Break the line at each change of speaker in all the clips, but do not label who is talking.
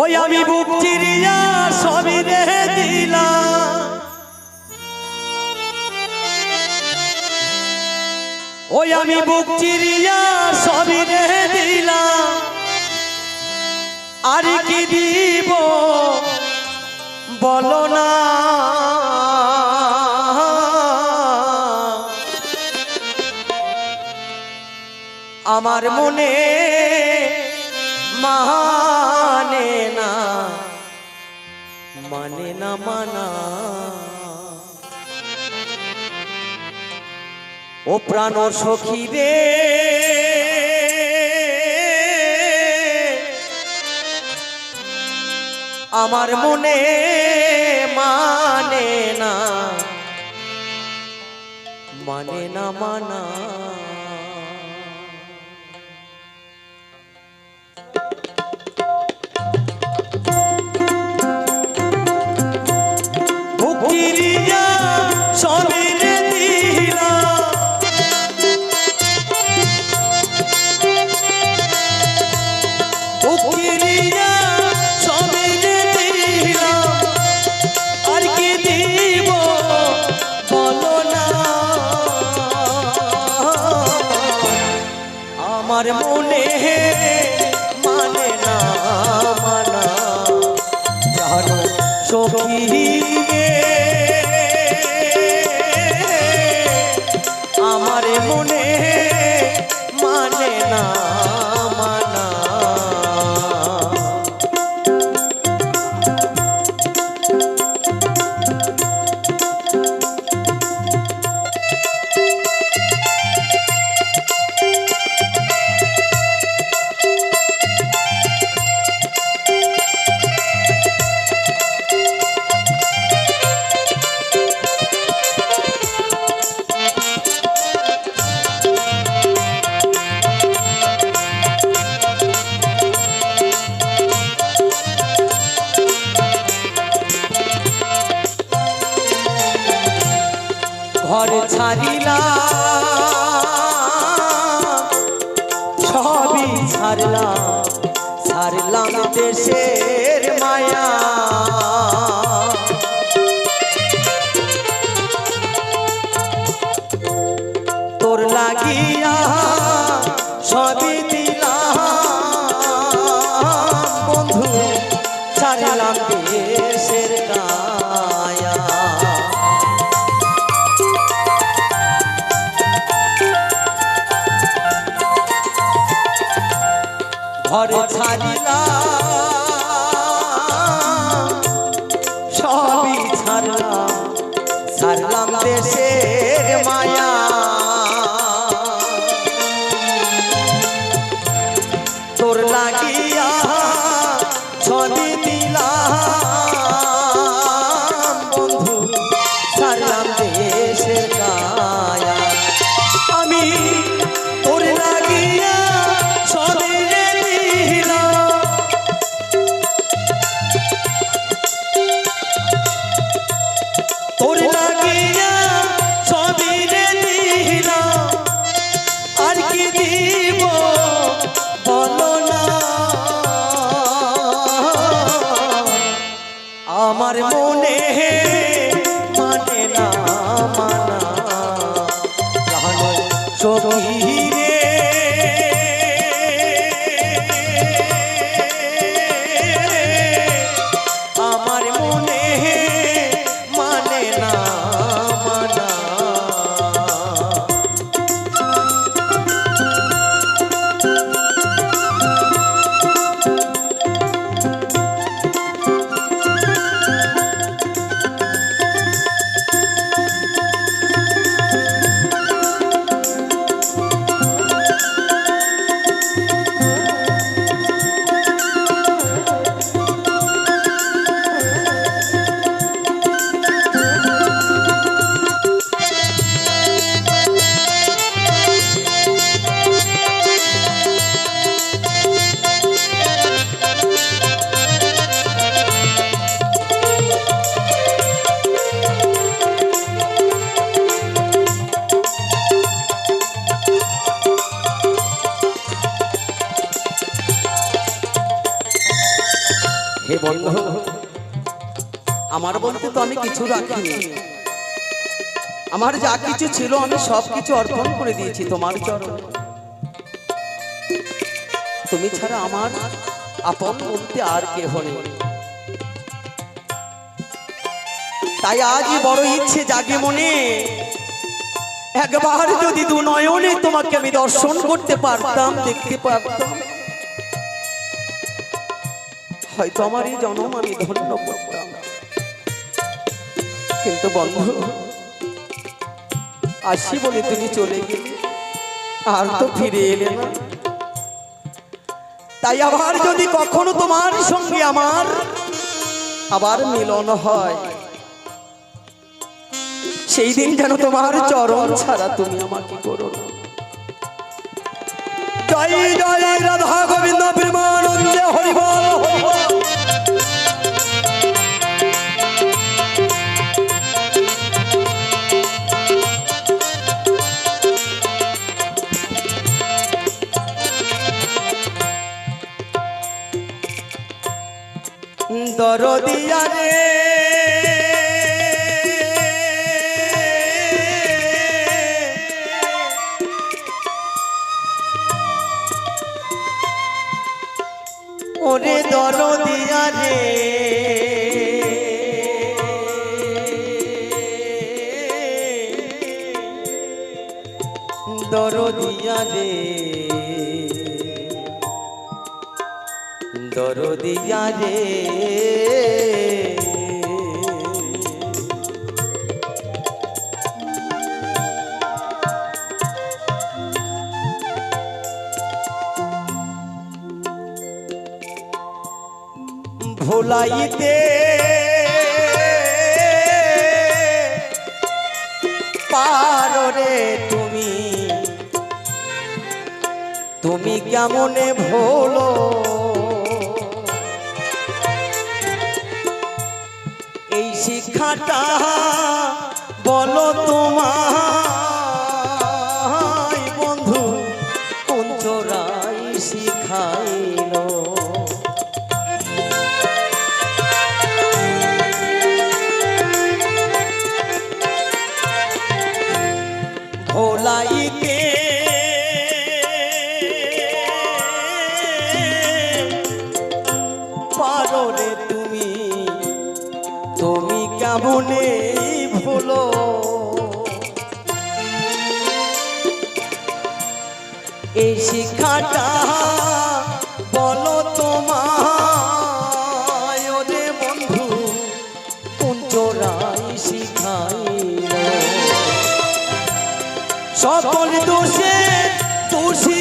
ওই আমি বুক চিরিয়া সবই রে দিলাম। ওই আমি বুক চিরিয়া সবই রে দিলাম। আর কি দিব বলো না। আমার মানে মানে ও প্রাণ সখী রে আমার মনে মানে না মানে না মানা আমার মনে ছাড়লাম ছাড়লাম দেশের মায়া। তোর লাগিয়া সবই দিলাম। বন্ধু ছাড়লাম ঘর ছাড়িলা। সবই ছাড়লাম। ছাড়লাম দেশের মায়া। আমার মনে হে বন্ধু, আমার বলতে তো আমি কিছু রাখিনি। আমার যা কিছু ছিল আমি সব কিছু অর্পণ করে দিয়েছি তোমার চরণ। তুমি ছাড়া আমার আপন বলতে আর কেহ নেই। তাই আজই বড় ইচ্ছে জাগে মনে, একবার যদি দু নয়নে তোমাকে আমি দর্শন করতে পারতাম, দেখতে পারতাম। হয়তো আমার এই জন্ম আমি ধন্য করতাম কিন্তু বন্ধু আসি বলে তুমি চলে গেলে, আর তো ফিরে এলে না। তাই আবার যদি কখনো তোমার সঙ্গে আমার আবার মিলন হয়, সেই দিন যেন তোমার চরণ ছাড়া তুমি আমাকে করো জয় জয়, রাধা গোবিন্দ প্রেমানন্দে হরিবল হরিবল। দরদিয়া রে। ওরে দরদিয়া রে। দরদিয়া রে। দরদিয়া রে ভোলাইতে পারো রে তুমি। তুমি কেমনে ভোলো? শিক্ষাটা বলো তোমায় বন্ধু কোন চোরাই শিখাইলো? ভোলাইতে পারো কেমনে ভুলো। এই শিক্ষাটা বলো তোমায় ওরে বন্ধু কোন চোরাই শিখাইলো সকল দোষে দোষী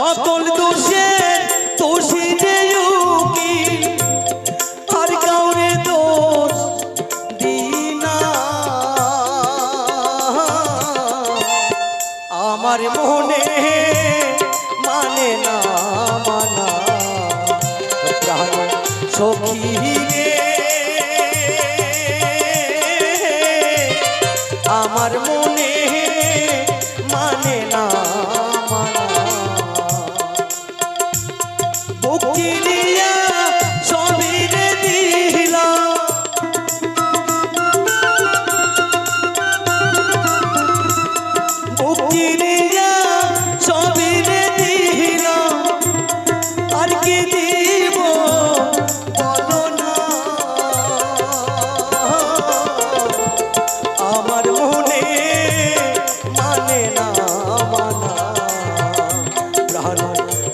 সকল দোষে দোষী কি আর কাউরে দোষ দিনা। আমার মনে মানে না, মানা। প্রাণ সখী রে, আমার মানে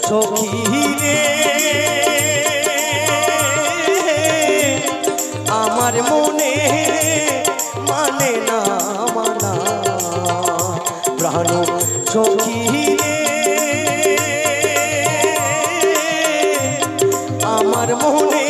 সখী রে আমার মনে মানে না মানা। প্রাণ সখী রে আমার মনে